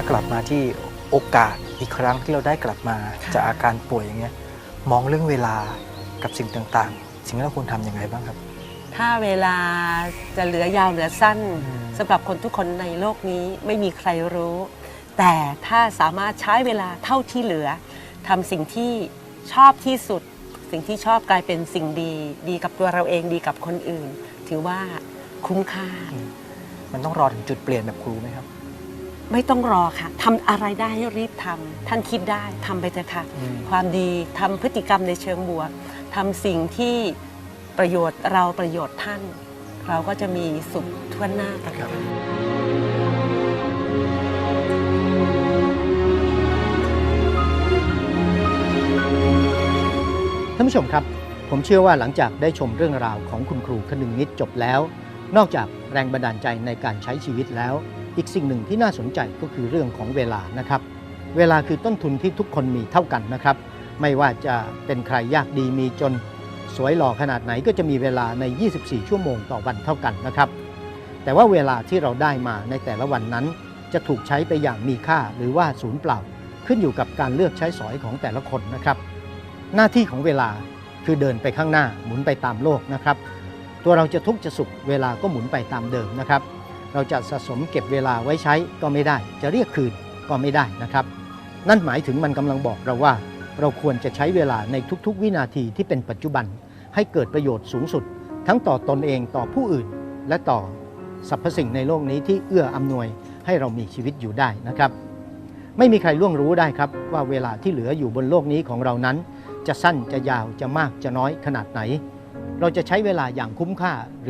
ถ้ากลับมาที่โอกาสอีกครั้งที่เราได้กลับมาค่ะจากอาการป่วยอย่างเงี้ยมองเรื่องเวลากับสิ่งต่างๆ สิ่งที่เราควรทำยังไงบ้างครับ ถ้าเวลาจะเหลือยาวเหลือสั้นอืมสำหรับคนทุกคนในโลกนี้ไม่มีใครรู้ แต่ถ้าสามารถใช้เวลาเท่าที่เหลือทำสิ่งที่ชอบที่สุด สิ่งที่ชอบกลายเป็นสิ่งดี ดีกับตัวเราเองดีกับคนอื่น ถือว่าคุ้มค่า มันต้องรอถึงจุดเปลี่ยนแบบครูไหมครับ ไม่ต้องรอค่ะทำอะไรได้ให้รีบทำท่านคิดได้ทำไปเถอะค่ะ อืม ความดีทำพฤติกรรมในเชิงบวกทำสิ่งที่ประโยชน์เราประโยชน์ท่าน เราก็จะมีสุขทั่วหน้ากันครับท่านผู้ชมครับ ผมเชื่อว่าหลังจากได้ชมเรื่องราวของคุณครูคนึงนิดจบแล้ว นอกจาก แรงบันดาลใจในการใช้ชีวิตแล้ว อีกสิ่งหนึ่งที่น่าสนใจก็คือเรื่องของเวลานะครับ เวลาคือต้นทุนที่ทุกคนมีเท่ากันนะครับ ไม่ว่าจะเป็นใครยากดีมีจนสวยหล่อขนาดไหนก็จะมีเวลาใน 24 ชั่วโมงต่อวันเท่ากันนะครับ แต่ว่าเวลาที่เราได้มาในแต่ละวันนั้น จะถูกใช้ไปอย่างมีค่าหรือว่าศูนย์เปล่า ขึ้นอยู่กับการเลือกใช้สอยของแต่ละคนนะครับ หน้าที่ของเวลาคือเดินไปข้างหน้าหมุนไปตามโลกนะครับ ตัวเราจะทุกข์จะสุขเวลาก็หมุนไปตามเดิมนะครับ เราจะสะสมเก็บเวลาไว้ใช้ก็ไม่ได้ จะเรียกคืนก็ไม่ได้นะครับ นั่นหมายถึงมันกำลังบอกเราว่า เราควรจะใช้เวลาในทุกๆ วินาทีที่เป็นปัจจุบัน ให้เกิดประโยชน์สูงสุด ทั้งต่อตนเองต่อผู้อื่น และต่อสรรพสิ่งในโลกนี้ที่เอื้ออำนวยให้เรามีชีวิตอยู่ได้นะครับ ไม่มีใครล่วงรู้ได้ครับว่าเวลาที่เหลืออยู่บนโลกนี้ของเรานั้น จะสั้นจะยาวจะมากจะน้อยขนาดไหน เราจะใช้เวลาอย่างคุ้มค่าหรือ